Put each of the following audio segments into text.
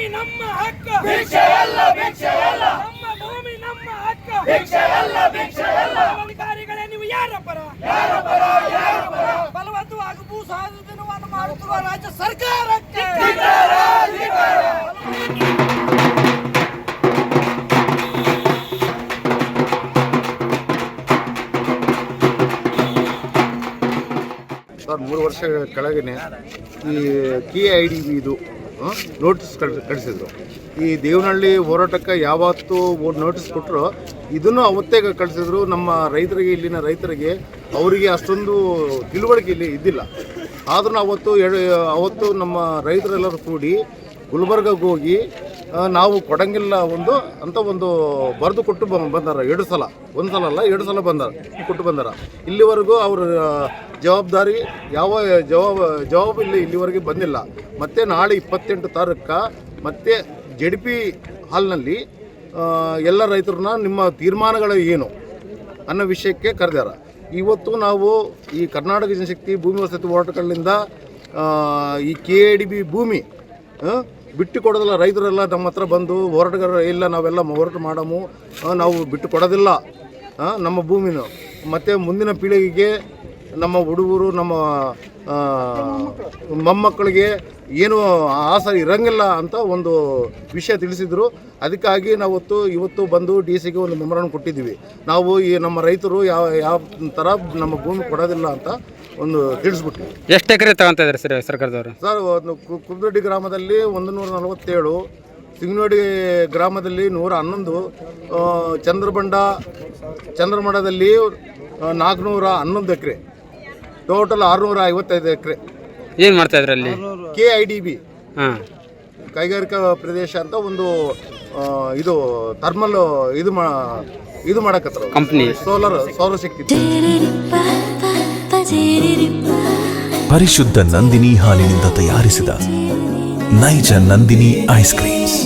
ಭೂಮಿ ನಮ್ಮ ಹಕ್ಕ. ಭಿಕ್ಷೆ ಅಲ್ಲ ಭಿಕ್ಷೆ ಅಲ್ಲ ನಮ್ಮ ಭೂಮಿ ನಮ್ಮ ಹಕ್ಕ. ಭಿಕ್ಷೆ ಅಲ್ಲ ಭಿಕ್ಷೆ ಅಲ್ಲ ಅಧಿಕಾರಿಗಳೇ ನೀವು ಯಾರ ಪರ ಯಾರ ಪರ ಯಾರ ಪರ ಭೂ ಸಾಧನವನ್ನು ಮಾಡುತ್ತಿರುವ ರಾಜ್ಯ ಸರ್ಕಾರಕ್ಕೆ. ಸರ್ ಮೂರು ವರ್ಷ ಕೆಳಗನೆ ಈ ಕೆ ಐ ಡಿ ಇದು ನೋಟಿಸ್ ಕಳಿಸಿದ್ರು. ಈ ದೇವನಹಳ್ಳಿ ಹೋರಾಟಕ್ಕೆ ಯಾವತ್ತೂ ನೋಟಿಸ್ ಕೊಟ್ಟರು ಇದನ್ನು ಅವತ್ತೇ ಕಳಿಸಿದ್ರು. ನಮ್ಮ ರೈತರಿಗೆ, ಇಲ್ಲಿನ ರೈತರಿಗೆ ಅವರಿಗೆ ಅಷ್ಟೊಂದು ತಿಳುವಳಿಕೆ ಇಲ್ಲಿ ಇದ್ದಿಲ್ಲ. ಆದ್ರೂ ಅವತ್ತು ಅವತ್ತು ನಮ್ಮ ರೈತರೆಲ್ಲರೂ ಕೂಡಿ ಗುಲ್ಬರ್ಗಕ್ಕೆ ಹೋಗಿ ನಾವು ಕೊಡಂಗಿಲ್ಲ ಒಂದು, ಅಂತ ಒಂದು ಬರೆದು ಕೊಟ್ಟು ಬಂದಾರ. ಎರಡು ಸಲ. ಒಂದು ಸಲ ಅಲ್ಲ, ಎರಡು ಸಲ ಬಂದಾರ, ಕೊಟ್ಟು ಬಂದಾರ. ಇಲ್ಲಿವರೆಗೂ ಅವ್ರ ಜವಾಬ್ದಾರಿ ಯಾವ, ಜವಾಬ್ ಜವಾಬ್ ಇಲ್ಲಿ ಇಲ್ಲಿವರೆಗೆ ಬಂದಿಲ್ಲ. ಮತ್ತೆ ನಾಳೆ ಇಪ್ಪತ್ತೆಂಟು ತಾರೀಕ ಮತ್ತೆ ಜೆ ಪಿ ಹಾಲ್ನಲ್ಲಿ ಎಲ್ಲ ರೈತರನ್ನ ನಿಮ್ಮ ತೀರ್ಮಾನಗಳು ಏನು ಅನ್ನೋ ವಿಷಯಕ್ಕೆ ಕರೆದಾರ. ಇವತ್ತು ನಾವು ಈ ಕರ್ನಾಟಕ ಜನಶಕ್ತಿ ಭೂಮಿ ವಸತಿ ಹೋರಾಟಗಳಿಂದ ಈ ಕೆ ಡಿ ಬಿ ಭೂಮಿ ಬಿಟ್ಟು ಕೊಡೋದಿಲ್ಲ ರೈತರೆಲ್ಲ, ನಮ್ಮ ಹತ್ರ ಬಂದು ಹೋರಾಟಗಾರ, ಇಲ್ಲ ನಾವೆಲ್ಲ ಹೋರಾಟ ಮಾಡಮು ನಾವು ಬಿಟ್ಟು ಕೊಡೋದಿಲ್ಲ ನಮ್ಮ ಭೂಮಿನ. ಮತ್ತು ಮುಂದಿನ ಪೀಳಿಗೆಗೆ ನಮ್ಮ ಹುಡುಗರು, ನಮ್ಮ ಮೊಮ್ಮಕ್ಕಳಿಗೆ ಏನು ಆಸರಿ ಇರಂಗಿಲ್ಲ ಅಂತ ಒಂದು ವಿಷಯ ತಿಳಿಸಿದ್ರು. ಅದಕ್ಕಾಗಿ ನಾವತ್ತು ಇವತ್ತು ಬಂದು ಡಿ ಸಿಗೆ ಒಂದು ಮೆಮೊರಾಂಡ್ ಕೊಟ್ಟಿದ್ದೀವಿ. ನಾವು ಈ ನಮ್ಮ ರೈತರು ಯಾವ ಯಾವ ಥರ ನಮ್ಮ ಭೂಮಿ ಕೊಡೋದಿಲ್ಲ ಅಂತ ಒಂದು ತಿಳಿಸ್ಬಿಟ್ಟು ಎಷ್ಟು ಎಕರೆ ತಗೊಂತ ಇದ್ದಾರೆ ಸರ್ ಸರ್ಕಾರದವರು? ಸರ್ ಒಂದು ಕುಬ್ದೊಡ್ಡಿ ಗ್ರಾಮದಲ್ಲಿ ಒಂದು ನೂರ ನಲವತ್ತೇಳು ಸಿಂಗನೋಡಿ ಗ್ರಾಮದಲ್ಲಿ ನೂರ ಹನ್ನೊಂದು ಚಂದ್ರಬಂಡ ಚಂದ್ರಮಡದಲ್ಲಿ ನಾಲ್ಕುನೂರ ಹನ್ನೊಂದು ಎಕರೆ. ಟೋಟಲ್ ಆರುನೂರ ಐವತ್ತೈದು ಎಕರೆ. ಏನು ಮಾಡ್ತಾ ಇದ್ರಿ ಅಲ್ಲಿ? ಕೆ ಐ ಡಿ ಬಿ ಹಾಂ. ಕೈಗಾರಿಕಾ ಪ್ರದೇಶ ಅಂತ ಒಂದು ಆ, ಇದು ಥರ್ಮಲ್ ಇದು ಮಾ ಇದು ಮಾಡಕತ್ತಾರ ಕಂಪ್ನಿ ಸೋಲಾರ್ ಸೌರಶಕ್ತಿ ಪರಿಶುದ್ಧ ನಂದಿನಿ ಹಾಲಿನಿಂದ ತಯಾರಿಸಿದ ನೈಜ ನಂದಿನಿ ಐಸ್ ಕ್ರೀಮ್ಸ್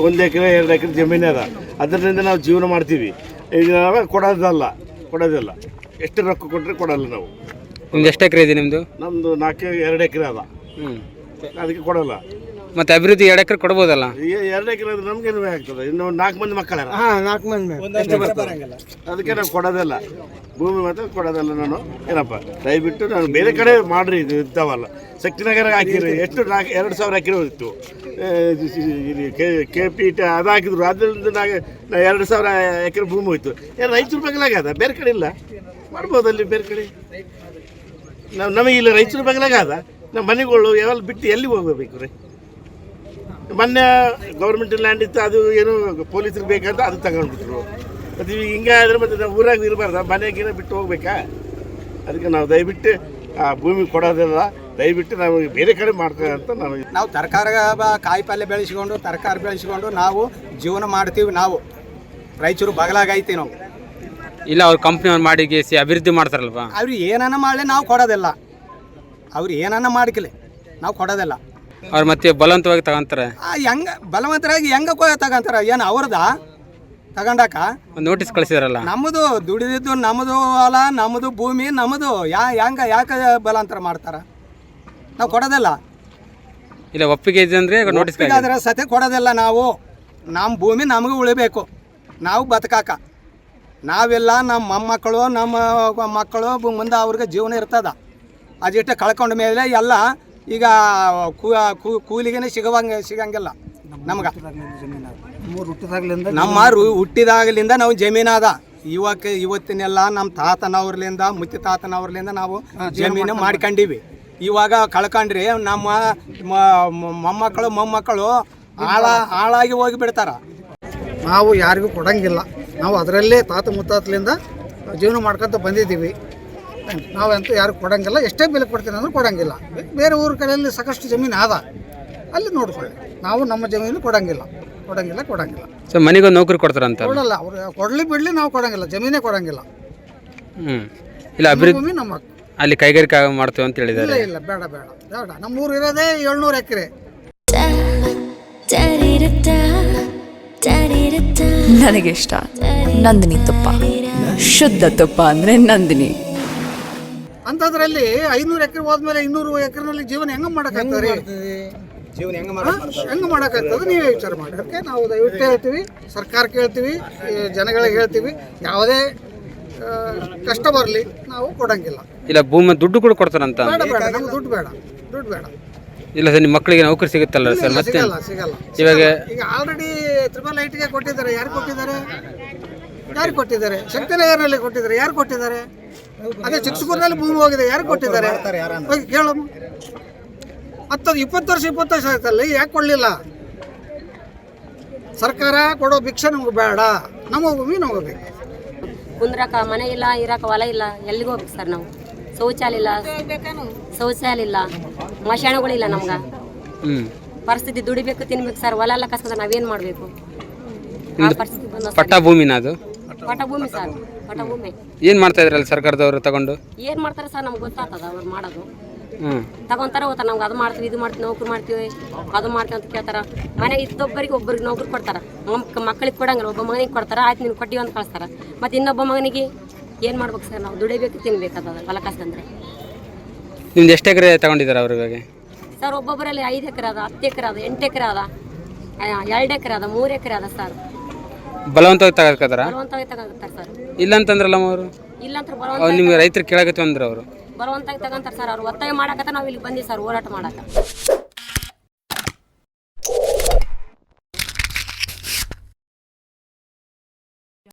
ಒಂದು ಎಕರೆ ಎರಡು ಎಕರೆ ಜಮೀನು ಅದ. ಅದರಿಂದ ನಾವು ಜೀವನ ಮಾಡ್ತೀವಿ. ಈಗ ನಾವು ಕೊಡೋದಲ್ಲ ಕೊಡೋದಿಲ್ಲ. ಎಷ್ಟು ರೊಕ್ಕ ಕೊಟ್ಟರೆ ಕೊಡಲ್ಲ ನಾವು. ನಿಮ್ದು ಎಷ್ಟು ಎಕರೆ ಇದೆ ನಿಮ್ಮದು ನಮ್ಮದು ನಾಲ್ಕು ಎರಡು ಎಕರೆ ಅದ. ಹ್ಞೂ ಅದಕ್ಕೆ ಕೊಡಲ್ಲ. ಮತ್ತೆ ಅಭಿವೃದ್ಧಿ ಎರಡು ಎಕರೆ ಕೊಡ್ಬೋದಲ್ಲ? ಈ ಎರಡು ಎಕರೆ ನಮ್ಗೆ ಏನು ಆಗ್ತದೆ? ಇನ್ನು ನಾಲ್ಕು ಮಂದಿ ಮಕ್ಕಳ ನಾಲ್ಕು ಮಂದಿ ಅದಕ್ಕೆ ನಾವು ಕೊಡೋದಲ್ಲ. ಭೂಮಿ ಮಾತ್ರ ಕೊಡೋದಲ್ಲ ನಾನು. ಏನಪ್ಪ ದಯವಿಟ್ಟು ನಾನು ಬೇರೆ ಕಡೆ ಮಾಡ್ರಿ ಇದು ಇರ್ತಾವಲ್ಲ ಶಕ್ತಿನಗರ ಹಾಕಿರಿ ಎಷ್ಟು ನಾಲ್ಕು ಎರಡು ಸಾವಿರ ಹಾಕಿರೋ ಇತ್ತು ಇಲ್ಲಿ ಕೆ ಕೆ ಪಿ ಟಿ ಅದು ಹಾಕಿದ್ರು. ಅದರಿಂದ ನಾ ಎರಡು ಸಾವಿರ ಎಕರೆ ಭೂಮಿ ಹೋಯ್ತು. ಏನು ಐದು ರೂಪಾಯಿ ಆಗ್ಯದ ಬೇರೆ ಕಡೆ ಇಲ್ಲ. ಮಾಡ್ಬೋದಲ್ಲಿ ಬೇರೆ ಕಡೆ. ನಾವು ನಮಗೆ ಇಲ್ಲಿ ರಾಯಚೂರು ಬಗ್ಲಾಗ ಅದ ನಮ್ಮ ಮನೆಗಳು ಯಾವಾಗ ಬಿಟ್ಟು ಎಲ್ಲಿ ಹೋಗಬೇಕು ರೀ? ಮೊನ್ನೆ ಗೌರ್ಮೆಂಟ್ ಲ್ಯಾಂಡ್ ಇತ್ತು, ಅದು ಏನು ಪೊಲೀಸರಿಗೆ ಬೇಕಂತ ಅದು ತಗೊಂಡ್ಬಿಟ್ರು. ಮತ್ತು ಈಗ ಹಿಂಗೆ ಆದ್ರೆ ಮತ್ತೆ ನಾವು ಊರಾಗ ಇರಬಾರ್ದ? ಮನೆಗಿನ ಬಿಟ್ಟು ಹೋಗ್ಬೇಕಾ? ಅದಕ್ಕೆ ನಾವು ದಯವಿಟ್ಟು ಆ ಭೂಮಿ ಕೊಡೋದಿಲ್ಲ ದಯವಿಟ್ಟು ನಾವು ಬೇರೆ ಕಡೆ ಮಾಡ್ತೇವೆ ಅಂತ ನಾವು ನಾವು ತರಕಾರಿ ಕಾಯಿ ಪಲ್ಯ ಬೆಳೆಸ್ಕೊಂಡು, ತರಕಾರಿ ಬೆಳೆಸ್ಕೊಂಡು ನಾವು ಜೀವನ ಮಾಡ್ತೀವಿ ನಾವು. ರಾಯಚೂರು ಬಗಲಾಗೈತಿ ನಾವು. ಇಲ್ಲ ಅವ್ರ ಕಂಪ್ನಿಯವ್ರು ಮಾಡಿ ಗೇಸಿ ಅಭಿವೃದ್ಧಿ ಮಾಡ್ತಾರಲ್ವಾ? ಅವ್ರು ಏನನ್ನ ಮಾಡಲಿ ನಾವು ಕೊಡೋದಿಲ್ಲ. ಅವ್ರು ಏನನ್ನ ಮಾಡ್ಕಲಿ ನಾವು ಕೊಡೋದಿಲ್ಲ. ಅವ್ರು ಮತ್ತೆ ಬಲವಂತವಾಗಿ ತಗೊಂತಾರೆ? ಆ ಹೆಂಗ ಬಲವಂತರಾಗಿ ಹೆಂಗ ತಗೊಂತಾರ? ಏನು ಅವ್ರದ? ತಗೊಂಡಾಕ? ಒಂದು ನೋಟಿಸ್ ಕಳಿಸಿದಾರಲ್ಲ? ನಮ್ಮದು ದುಡಿದಿದ್ದು ನಮ್ಮದು ಹೊಲ ನಮ್ಮದು ಭೂಮಿ ನಮ್ಮದು ಯಾ ಹೆಂಗ ಯಾಕೆ ಬಲಾಂತರ ಮಾಡ್ತಾರ? ನಾವು ಕೊಡೋದಿಲ್ಲ. ಇಲ್ಲ ಒಪ್ಪಿಗೆ ಇದೆ ಅಂದ್ರೆ ನೋಟಿಸ್ ಸತ್ಯ ಸತೆ ಕೊಡೋದಿಲ್ಲ ನಾವು. ನಮ್ಮ ಭೂಮಿ ನಮಗೆ ಉಳಿಬೇಕು. ನಾವು ಬದುಕಾಕ. ನಾವೆಲ್ಲ ನಮ್ಮ ಮೊಮ್ಮಕ್ಕಳು ನಮ್ಮ ಮಕ್ಕಳು ಮುಂದೆ ಅವ್ರಿಗೆ ಜೀವನ ಇರ್ತದ. ಅದಿಟ್ಟು ಕಳ್ಕೊಂಡ ಮೇಲೆ ಎಲ್ಲ ಈಗ ಕೂಲಿಗೆನೆ ಸಿಗವಂಗ ಸಿಗಂಗಿಲ್ಲ ನಮ್ಗೆ. ನಮ್ಮ ಹುಟ್ಟಿದಾಗಲಿಂದ ನಾವು ಜಮೀನದ. ಇವಾಗ ಇವತ್ತಿನೆಲ್ಲ ನಮ್ಮ ತಾತನವ್ರಲಿಂದ ಮುತ್ತಿ ತಾತನವ್ರಲಿಂದ ನಾವು ಜಮೀನು ಮಾಡ್ಕೊಂಡಿವಿ. ಇವಾಗ ಕಳ್ಕೊಂಡ್ರಿ ನಮ್ಮ ಮೊಮ್ಮಕ್ಕಳು ಮೊಮ್ಮಕ್ಕಳು ಹಾಳ ಹಾಳಾಗಿ ಹೋಗಿ ಬಿಡ್ತಾರ ನಾವು ಯಾರಿಗೂ ಕೊಡಂಗಿಲ್ಲ. ನಾವು ಅದರಲ್ಲೇ ತಾತ ಮುತ್ತಾತಲಿಂದ ಜೀವನ ಮಾಡ್ಕೊಂತ ಬಂದಿದ್ದೀವಿ. ನಾವಂತೂ ಯಾರು ಕೊಡೋಂಗಿಲ್ಲ. ಎಷ್ಟೇ ಬೆಲೆ ಕೊಡ್ತೀನಿ ಅಂದ್ರೆ ಕೊಡಂಗಿಲ್ಲ. ಬೇರೆ ಊರ ಕಡೆಯಲ್ಲಿ ಸಾಕಷ್ಟು ಜಮೀನು ಆದ. ಅಲ್ಲಿ ನೋಡ್ಕೊಳ್ಳಿ. ನಾವು ನಮ್ಮ ಜಮೀನು ಕೊಡೋಂಗಿಲ್ಲ. ಕೊಡೋಂಗಿಲ್ಲ ಕೊಡೋಂಗಿಲ್ಲ. ಸೊ ಮನೆಗೆ ನೌಕರಿ ಕೊಡ್ತಾರಂತ ಕೊಡಲ್ಲ. ಅವ್ರು ಕೊಡಲಿ ಬಿಡಲಿ ನಾವು ಕೊಡೋಂಗಿಲ್ಲ. ಜಮೀನೇ ಕೊಡಂಗಿಲ್ಲ. ಹ್ಞೂ ಇಲ್ಲ ನಮ್ಮ ಅಭಿವೃದ್ಧಿ ಭೂಮಿ ನಮ್ಮ ಅಲ್ಲಿ ಕೈಗಾರಿಕೆ ಮಾಡ್ತೀವಿ ಅಂತ ಇಲ್ಲ ಹೇಳಿದ್ದಾರೆ. ಇಲ್ಲ ಬೇಡ ಬೇಡ ಬೇಡ. ನಮ್ಮೂರು ಇರೋದೇ ಏಳ್ನೂರು ಎಕರೆ. ನನಗಿಷ್ಟ. ನಂದಿನಿ ತುಪ್ಪ. ಶುದ್ಧ ತುಪ್ಪ ಅಂದ್ರೆ ನಂದಿನಿ. ಅಂಥದ್ರಲ್ಲಿ ಐನೂರು ಎಕರೆ ಹೋದ್ಮೇಲೆ ಇನ್ನೂರು ಎಕರೆನಲ್ಲಿ ಜೀವನ ಹೆಂಗೆ ಮಾಡಕ್ ಹೆಂಗ್ ಮಾಡೋಕ್ಕಾಗ್ತದೆ? ನೀವೇ ವಿಚಾರ ಮಾಡಿ. ಅದಕ್ಕೆ ನಾವು ದಯವಿಟ್ಟು ಹೇಳ್ತೀವಿ. ಸರ್ಕಾರಕ್ಕೆ ಹೇಳ್ತೀವಿ ಜನಗಳಿಗೆ ಹೇಳ್ತೀವಿ. ಯಾವುದೇ ಕಷ್ಟ ಬರಲಿ ನಾವು ಕೊಡಂಗಿಲ್ಲ. ಇಲ್ಲ ಭೂಮಿ ದುಡ್ಡು ಕೂಡ ಕೊಡ್ತಾರಂತ? ಬೇಡ ಬೇಡ ನಮ್ಗೆ ದುಡ್ಡು ಬೇಡ. ದುಡ್ಡು ಬೇಡ. ಇಲ್ಲ ಸರ್ ನಿಮ್ಮ ಮಕ್ಕಳಿಗೆ ನೌಕರಿ ಸಿಗುತ್ತಲ್ಲ ಸರ್ ಮತ್ತೆ ಸಿಗಲ್ಲ ಸಿಗಲ್ಲ. ಇವಾಗ ಈಗ ಆಲ್ರೆಡಿ ತ್ರಿಬಲ್ ಐಟಿಗೆ ಕೊಟ್ಟಿದ್ದಾರೆ. ಯಾರು ಕೊಟ್ಟಿದ್ದಾರೆ? ಯಾರು ಕೊಟ್ಟಿದ್ದಾರೆ? ಶಕ್ತಿನಗರ್ನಲ್ಲಿ ಕೊಟ್ಟಿದ್ದಾರೆ. ಯಾರು ಕೊಟ್ಟಿದ್ದಾರೆ? ಅದೇ ಚಿಕ್ಕಸೂರಿನಲ್ಲಿ ಭೂಮಿ ಹೋಗಿದೆ. ಯಾರು ಕೊಟ್ಟಿದ್ದಾರೆ? ಹೋಗಿ ಹತ್ತು ಹತ್ತದು ಇಪ್ಪತ್ತು ವರ್ಷ ಇಪ್ಪತ್ತು ವರ್ಷ ಆಯ್ತಲ್ಲ ಯಾಕೆ ಕೊಡಲಿಲ್ಲ? ಸರ್ಕಾರ ಕೊಡೋ ಭಿಕ್ಷೆ ನಮ್ಗೆ ಬೇಡ. ನಮಗೆ ಭೂಮಿ ನಮಗೆ ಬೇಕು. ಕುಂದ್ರಕ ಮನೆ ಇಲ್ಲ ಇರಕ ಹೊಲ ಇಲ್ಲ ಎಲ್ಲಿಗೆ ಹೋಗ್ಬೇಕು ಸರ್ ನಾವು? ಶೌಚಾಲಯ ಇಲ್ಲ. ಶೌಚಾಲಯ ಇಲ್ಲ. ಮಶಾಣಗಳಿಲ್ಲ ನಮ್ಗೆ. ಹ್ಞೂ ಪರಿಸ್ಥಿತಿ ದುಡಿಬೇಕು ತಿನ್ಬೇಕು ಸರ್. ಹೊಲ ಎಲ್ಲ ಕಸ್ಕೊಂಡ್ರೆ ನಾವೇನು ಮಾಡಬೇಕು? ಆ ಪರಿಸ್ಥಿತಿ ಬಂದ ಪಟ್ಟ ಭೂಮಿನ ಅದು? ಭೂಮಿ ಸರ್. ಭೂಮಿ. ಏನು ಮಾಡ್ತಾ ಇದ್ರಲ್ಲ ಸರ್ಕಾರದವರು ತಗೊಂಡು? ಏನು ಮಾಡ್ತಾರೆ ಸರ್ ನಮ್ಗೆ ಗೊತ್ತಾಗ್ತದ ಅವ್ರು ಮಾಡೋದು. ಹ್ಞೂ ತಗೊಂತಾರ ಹೋಗ್ತಾರ. ನಮ್ಗೆ ಅದು ಮಾಡ್ತೀವಿ ಇದು ಮಾಡ್ತೀವಿ ನೌಕರಿ ಮಾಡ್ತೀವಿ ಅದು ಮಾಡ್ತೀವಿ ಅಂತ ಕೇಳ್ತಾರ. ಮನೆ ಇದ್ದೊಬ್ಬರಿಗೆ ಒಬ್ಬರಿಗೆ ನೌಕರಿ ಕೊಡ್ತಾರ. ಮಕ್- ಮಕ್ಕಳಿಗೆ ಕೊಡಂಗಿಲ್ಲ ಒಬ್ಬ ಮಗನಿಗೆ ಕೊಡ್ತಾರ. ಆಯ್ತು ನೀನು ಕೊಟ್ಟಿವಿ ಅಂತ ಕಳಿಸ್ತಾರ. ಮತ್ತು ಇನ್ನೊಬ್ಬ ಮಗನಿಗೆ ಏನು ಮಾಡ್ಬೇಕು ಸರ್ ನಾವು? ದುಡಿಬೇಕು ತಿನ್ಬೇಕು ಅದು ಹೊಲ ಕಸ್ಕಂದ್ರೆ ನಿಮ್ದು ಎಷ್ಟು ಎಕರೆ ತಗೊಂಡಿದ್ದಾರೆ ಅವ್ರ ಇವಾಗ? ಸರ್ ಒಬ್ಬೊಬ್ಬರಲ್ಲಿ ಐದು ಎಕರೆ ಅದ ಹತ್ತು ಎಕರೆ ಅದ ಎಂಟು ಎಕರೆ ಅದ. ಎರಡು ಎಕರೆ ಅದ ಮೂರು ಎಕರೆ ಅದ ಸರ್. ಬಲವಂತವಾಗಿ ತಗೋತಾರ ಇಲ್ಲಂತಂದ್ರಲ್ಲ ತಗೊಂತಾರೆ ಸರ್. ಇಲ್ಲ ಅಂತಂದ್ರಲ್ಲ ಅವರು ಬಲವಂತ ನಿಮ್ಗೆ ರೈತರು ಕೇಳಕತ್ತೀವಿ ಅಂದ್ರೆ ಅವರು. ಬಲವಂತಾಗಿ ತಗೊಂತಾರೆ ಸರ್ ಅವ್ರು. ಒತ್ತಾಯ ಮಾಡಕತ್ತ ನಾವು ಇಲ್ಲಿ ಬಂದೀವಿ ಸರ್ ಹೋರಾಟ ಮಾಡಕ್ಕೆ